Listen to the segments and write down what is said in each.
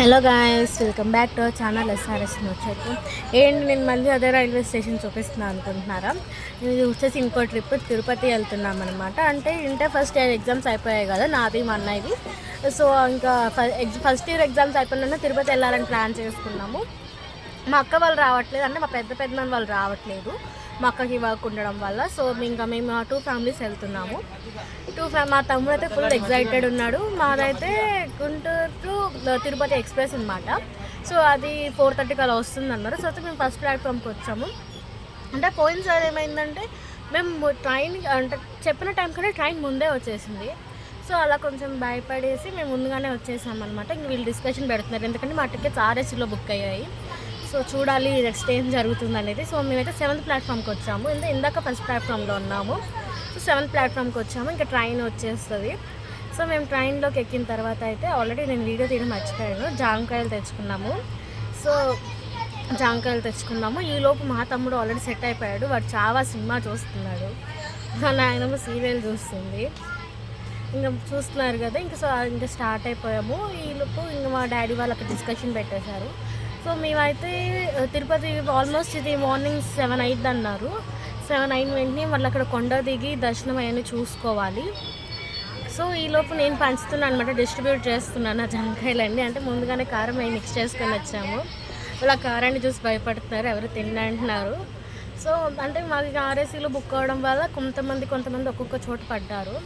Hello guys welcome back to our channel SRS వచ్చారు ఏంటి నేను మళ్ళీ అదే రైల్వే స్టేషన్ చూపిస్తున్నాను అనుకుంటున్నారా? ఇది వచ్చేసి ఇంకో ట్రిప్ తిరుపతి వెళ్తున్నాం అనమాట అంటే ఇంటర్ ఫస్ట్ ఇయర్ ఎగ్జామ్స్ అయిపోయాయి కదా నాది మా అన్నయ్యది సో ఇంకా ఫస్ట్ ఇయర్ ఎగ్జామ్స్ అయిపోయినా తిరుపతి వెళ్ళాలని ప్లాన్ చేసుకున్నాము. మా అక్క వాళ్ళు రావట్లేదు అంటే మా పెద్ద పెద్ద వాళ్ళు రావట్లేదు. మా అక్కకి వర్క్ ఉండడం వల్ల. సో ఇంకా మేము టూ ఫ్యామిలీస్ వెళ్తున్నాము. టూ ఫ్యా మా తమ్ముడు అయితే ఫుల్ ఎగ్జైటెడ్ ఉన్నాడు. మాదైతే గుంటూరు టు తిరుపతి ఎక్స్ప్రెస్ అనమాట సో అది ఫోర్ థర్టీకి అలా వస్తుంది అన్నారు సో అయితే మేము ఫస్ట్ ప్లాట్ఫామ్కి వచ్చాము. అంటే పోయినసారి ఏమైందంటే మేము ట్రైన్ అంటే చెప్పిన టైం కంటే ట్రైన్ ముందే వచ్చేసింది. సో అలా కొంచెం భయపడేసి మేము ముందుగానే వచ్చేసాం అనమాట ఇంక వీళ్ళు డిస్కషన్ పెడుతున్నారు. ఎందుకంటే మా టికెట్స్ ఆర్ఎస్సీలో బుక్ అయ్యాయి. సో చూడాలి నెక్స్ట్ ఏం జరుగుతుంది అనేది సో మేమైతే సెవెంత్ ప్లాట్ఫామ్కి వచ్చాము. ఇందాక ఫస్ట్ ప్లాట్ఫామ్లో ఉన్నాము. సో సెవెంత్ ప్లాట్ఫామ్కి వచ్చాము. ఇంకా ట్రైన్ వచ్చేస్తుంది. సో మేము ట్రైన్లోకి ఎక్కిన తర్వాత అయితే ఆల్రెడీ నేను వీడియో తీయడం మర్చిపోయాను. జాంకాయలు తెచ్చుకున్నాము. సో జాంకాయలు తెచ్చుకున్నాము. ఈ లోపు మా తమ్ముడు ఆల్రెడీ సెట్ అయిపోయాడు. వాడు చాలా సినిమా చూస్తున్నాడు. మా నాయనమ్మ సీరియల్ చూస్తుంది. ఇంకా చూస్తున్నారు కదా ఇంకా సో ఇంకా స్టార్ట్ అయిపోయాము. ఈ లోపు ఇంకా మా డాడీ వాళ్ళు అక్కడ డిస్కషన్ పెట్టేశారు. సో మేమైతే తిరుపతి ఆల్మోస్ట్ ఇది మార్నింగ్ సెవెన్ అయింది అన్నారు సెవెన్ అయిన వెంటనే మళ్ళీ అక్కడ కొండ దిగి దర్శనం అయ్యని చూసుకోవాలి. సో ఈ లోపు నేను పంచుతున్నాను అనమాట డిస్ట్రిబ్యూట్ చేస్తున్నాను ఆ జామకాయలన్నీ అంటే ముందుగానే కారం అవి మిక్స్ చేసుకొని వచ్చాము. వాళ్ళు ఆ కారాన్ని చూసి భయపడుతున్నారు ఎవరు తిన్నంటున్నారు సో అంటే మాకు ఆర్ఎస్సీలో బుక్ అవడం వల్ల కొంతమంది కొంతమంది ఒక్కొక్క చోట పడ్డారు.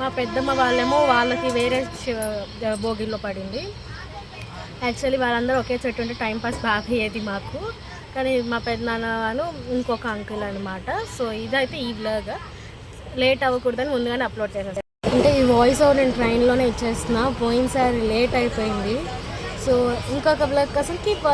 మా పెద్దమ్మ వాళ్ళేమో వాళ్ళకి వేరే భోగిల్లో పడింది. యాక్చువల్లీ వాళ్ళందరూ ఒకే చెట్టు ఉంటే టైంపాస్ బాగా అయ్యేది మాకు. కానీ మా పెద్దనాన్నను వాళ్ళు ఇంకొక అంకుల్ అనమాట సో ఇదైతే ఈ బ్లాగ్ లేట్ అవ్వకూడదని ముందుగానే అప్లోడ్ చేసేసాను అంటే ఈ వాయిస్ ఓవర్ నేను ట్రైన్లోనే ఇచ్చేస్తున్నా. పోయినసారి లేట్ అయిపోయింది. సో ఇంకొక బ్లాక్ కోసం కీప్